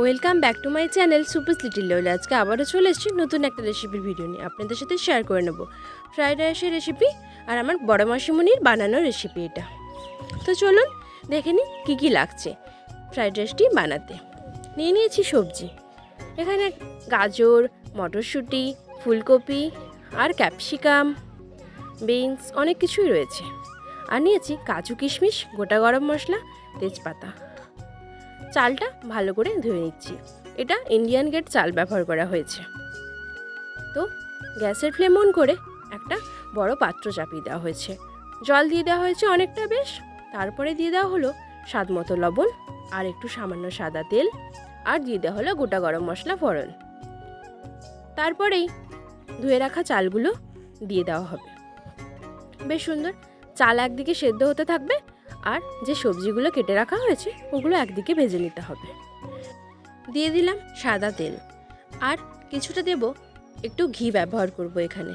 Welcome back to my channel super little level আজকে আবারও চলে এসেছি নতুন একটা রেসিপির ভিডিও নিয়ে। আপনাদের সাথে শেয়ার করে নেব। ফ্রাইড রাইসের রেসিপি আর আমার বড় মাসিমণির বানানো রেসিপি এটা। তো চলুন দেখে নিই কী কী লাগছে ফ্রাইড রাইসটি বানাতে। নিয়ে নিয়েছি সবজি। এখানে গাজর, মটরশুঁটি, ফুলকপি আর ক্যাপসিকাম বিনস অনেক কিছুই রয়েছে। আর নিয়েছি কাজু কিশমিশ, গোটা গরম মশলা, তেজপাতা। চালটা ভালো করে ধুয়ে নিচ্ছি। এটা ইন্ডিয়ান গেট চাল ব্যবহার করা হয়েছে। তো গ্যাসের ফ্লেম অন করে একটা বড় পাত্র চাপিয়ে দেওয়া হয়েছে। জল দিয়ে দেওয়া হয়েছে অনেকটা বেশ। তারপরে দিয়ে দেওয়া হলো স্বাদ মতো লবণ আর একটু সামান্য সাদা তেল আর দিয়ে দেওয়া হলো গোটা গরম মশলা ফোড়ন। তারপরেই ধুয়ে রাখা চালগুলো দিয়ে দেওয়া হবে। বেশ সুন্দর। চাল একদিকে সেদ্ধ হতে থাকবে আর যে সবজিগুলো কেটে রাখা হয়েছে, ওগুলো একদিকে ভেজে নিতে হবে। দিয়ে দিলাম সাদা তেল। আর কিছুটা দেব, একটু ঘি ব্যবহার করব এখানে।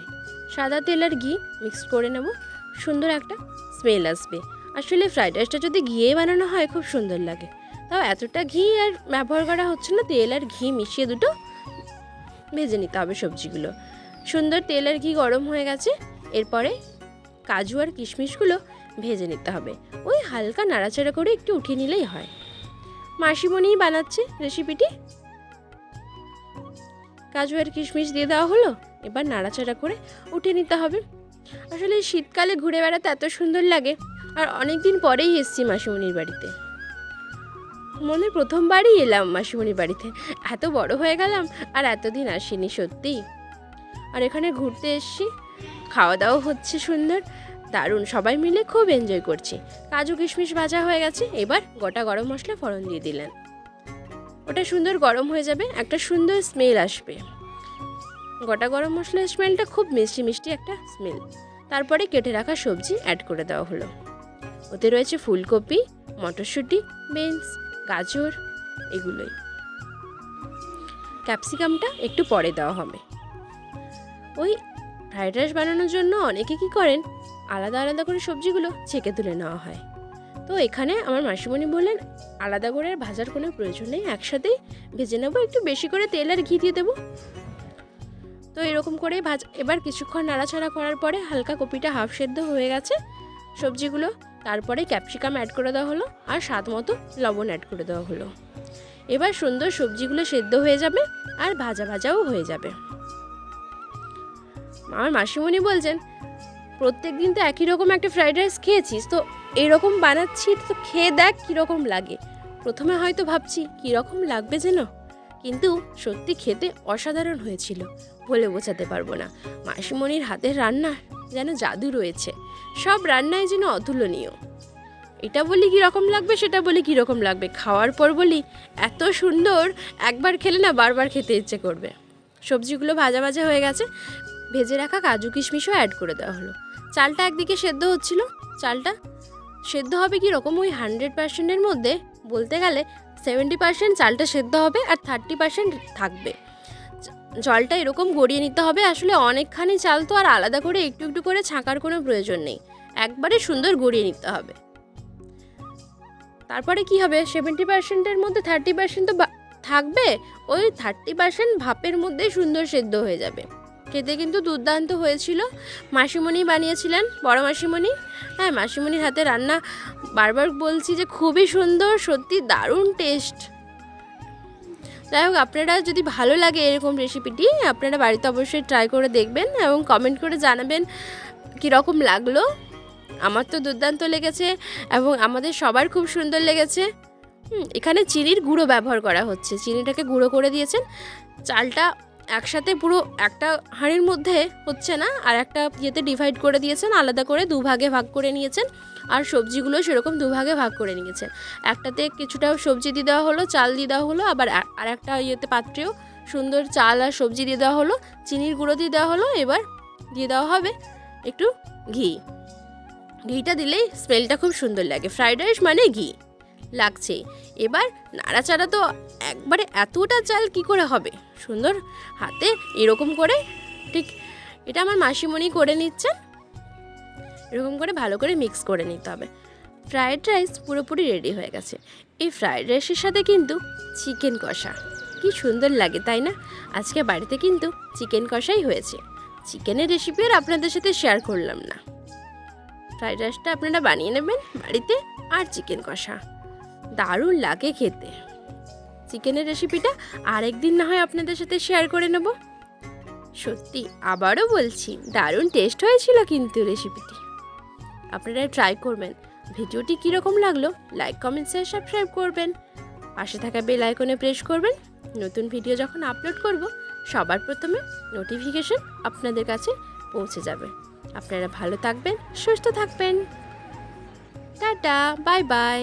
সাদা তেল আর ঘি মিক্স করে নেব, সুন্দর একটা স্মেল আসবে। আসলে ফ্রাইড রাইসটা যদি ঘিয়ে বানানো হয়, খুব সুন্দর লাগে। তাও এতটা ঘি আর ব্যবহার করা হচ্ছে না, তেল আর ঘি মিশিয়ে দুটো ভেজে নিতে হবে সবজিগুলো। সুন্দর তেল আর ঘি গরম হয়ে গেছে, এরপরে কাজু আর কিশমিশগুলো ভেজে নিতে হবে। ওই হালকা নাড়াচাড়া করে একটু উঠিয়ে নিলেই হয়। মাসিমণিই বানাচ্ছে রেসিপিটি। কাজু আর কিশমিশ দিয়ে দেওয়া হলো, এবার নাড়াচাড়া করে উঠে নিতে হবে। আসলে শীতকালে ঘুরে বেড়াতে এত সুন্দর লাগে, আর অনেক দিন পরেই এসছি মাসিমণির বাড়িতে। মনে প্রথমবারই এলাম মাসিমণির বাড়িতে। এত বড় হয়ে গেলাম, আর এতদিন আসিনি সত্যি আর এখানে ঘুরতে এসছি, খাওয়া দাওয়া হচ্ছে সুন্দর দারুণ, সবাই মিলে খুব এনজয় করছি। কাজু কিশমিশ ভাজা হয়ে গেছে, এবার গোটা গরম মশলা ফোড়ন দিয়ে দিলেন। ওটা সুন্দর গরম হয়ে যাবে, একটা সুন্দর স্মেল আসবে। গোটা গরম মশলার স্মেলটা খুব মিষ্টি মিষ্টি একটা স্মেল তারপরে কেটে রাখা সবজি অ্যাড করে দেওয়া হলো। ওতে রয়েছে ফুলকপি, মটরশুঁটি বিনস গাজর, এগুলোই। ক্যাপসিকামটা একটু পরে দেওয়া হবে। ওই ফ্রাইড রাইস বানানোর জন্য অনেকে কি করেন? আলাদা আলাদা করে সবজিগুলো ছেঁকে তুলে নেওয়া হয়। তো এখানে আমার মাসিমণি বললেন, আলাদা করে ভাজার কোনো প্রয়োজন নেই, একসাথেই ভেজে নেব, একটু বেশি করে তেল আর ঘি দিয়ে দেবো। তো এরকম করে ভাজ, এবার কিছুক্ষণ নাড়াচাড়া করার পরে হালকা কপিটা হাফ সেদ্ধ হয়ে গেছে। সবজিগুলো তারপরে ক্যাপসিকাম অ্যাড করে দেওয়া হলো আর স্বাদ মতো লবণ অ্যাড করে দেওয়া হলো। এবার সুন্দর সবজিগুলো সেদ্ধ হয়ে যাবে আর ভাজা ভাজাও হয়ে যাবে। আমার মাসিমণি বলছেন প্রত্যেক দিন তো একই রকম একটা ফ্রাইড রাইস খেয়েছিস, তো এরকম বানাচ্ছি, তো খেয়ে দেখ কীরকম লাগে। প্রথমে হয়তো ভাবছি, কীরকম লাগবে যেন? কিন্তু সত্যি খেতে অসাধারণ হয়েছিল, বলে বোঝাতে পারব না। মাসিমণির হাতের রান্না যেন জাদু রয়েছে, সব রান্নায় যেন অতুলনীয়। এটা বলি কীরকম লাগবে, সেটা বলি কীরকম লাগবে, খাওয়ার পর বলি এত সুন্দর, একবার খেলে না বারবার খেতে ইচ্ছে করবে। সবজিগুলো ভাজা ভাজা হয়ে গেছে, ভেজে রাখা কাজু কিশমিশও অ্যাড করে দেওয়া হলো। চালটা একদিকে সেদ্ধ হচ্ছিল, চালটা সেদ্ধ হবে কি রকম? ওই হান্ড্রেড পার্সেন্টের মধ্যে বলতে গেলে সেভেন্টি পার্সেন্ট চালটা সেদ্ধ হবে আর থার্টি পার্সেন্ট থাকবে। জলটা এরকম গড়িয়ে নিতে হবে, আসলে অনেকখানি চাল তো আর আলাদা করে একটু একটু করে ছাঁকার কোনো প্রয়োজন নেই, একবারে সুন্দর গড়িয়ে নিতে হবে। তারপরে কি হবে? সেভেন্টি পার্সেন্টের মধ্যে থার্টি পার্সেন্ট তো থাকবে, ওই থার্টি পার্সেন্ট ভাপের মধ্যেই সুন্দর সেদ্ধ হয়ে যাবে। খেতে কিন্তু দুর্দান্ত হয়েছিল। মাসিমণি বানিয়েছিলেন, বড় মাসিমণি। হ্যাঁ মাসিমণির হাতে রান্না বারবার বলছি যে খুবই সুন্দর, সত্যি দারুণ টেস্ট যাই হোক, আপনারা যদি ভালো লাগে এরকম রেসিপিটি আপনারা বাড়িতে অবশ্যই ট্রাই করে দেখবেন এবং কমেন্ট করে জানাবেন কীরকম লাগল। আমার তো দুর্দান্ত লেগেছে এবং আমাদের সবার খুব সুন্দর লেগেছে। এখানে চিনির গুঁড়ো ব্যবহার করা হচ্ছে। চিনিটাকে গুঁড়ো করে দিয়েছেন। চালটা একসাথে পুরো একটা হাঁড়ির মধ্যে হচ্ছে না, আর একটা ইয়েতে ডিভাইড করে দিয়েছেন, আলাদা করে দুভাগে ভাগ করে নিয়েছেন, আর সবজিগুলো সেরকম দুভাগে ভাগ করে নিয়েছেন। একটাতে কিছুটা সবজি দিয়ে দেওয়া হলো, চাল দিয়ে দেওয়া হলো, আবার আর একটা ইয়েতে পাত্রেও সুন্দর চাল আর সবজি দিয়ে দেওয়া হলো, চিনির গুঁড়ো দিয়ে দেওয়া হলো, এবার দিয়ে দেওয়া হবে একটু ঘি। ঘিটা দিলেই স্মেলটা খুব সুন্দর লাগে, ফ্রাইড রাইস মানে ঘি লাগছে এবার নাড়াচাড়া তো একবারে এতটা চাল কি করে হবে? সুন্দর হাতে এরকম করে, ঠিক? এটা আমার মাসিমণি করে নিচ্ছেন। এরকম করে ভালো করে মিক্স করে নিতে হবে। ফ্রায়েড রাইস পুরোপুরি রেডি হয়ে গেছে। এই ফ্রায়েড রাইসের সাথে কিন্তু চিকেন কষা। কি সুন্দর লাগে, তাই না? আজকে বাড়িতে কিন্তু চিকেন কষাই হয়েছে। চিকেনের রেসিপি আর আপনাদের সাথে শেয়ার করলাম না। ফ্রায়েড রাইসটা আপনারা বানিয়ে নেবেন বাড়িতে আর চিকেন কষা। দারুণ লাগে খেতে। চিকেনের রেসিপিটা আরেকদিন না হয় আপনাদের সাথে শেয়ার করে নেব। সত্যি, আবারও বলছি, দারুণ টেস্ট হয়েছিল কিন্তু রেসিপিটি আপনারা ট্রাই করবেন। ভিডিওটি কীরকম লাগল লাইক কমেন্ট শেয়ার সাবস্ক্রাইব করবেন। পাশে থাকা বেল আইকনে প্রেস করবেন। নতুন ভিডিও যখন আপলোড করব, সবার প্রথমে নোটিফিকেশন আপনাদের কাছে পৌঁছে যাবে। আপনারা ভালো থাকবেন, সুস্থ থাকবেন। Tata bye bye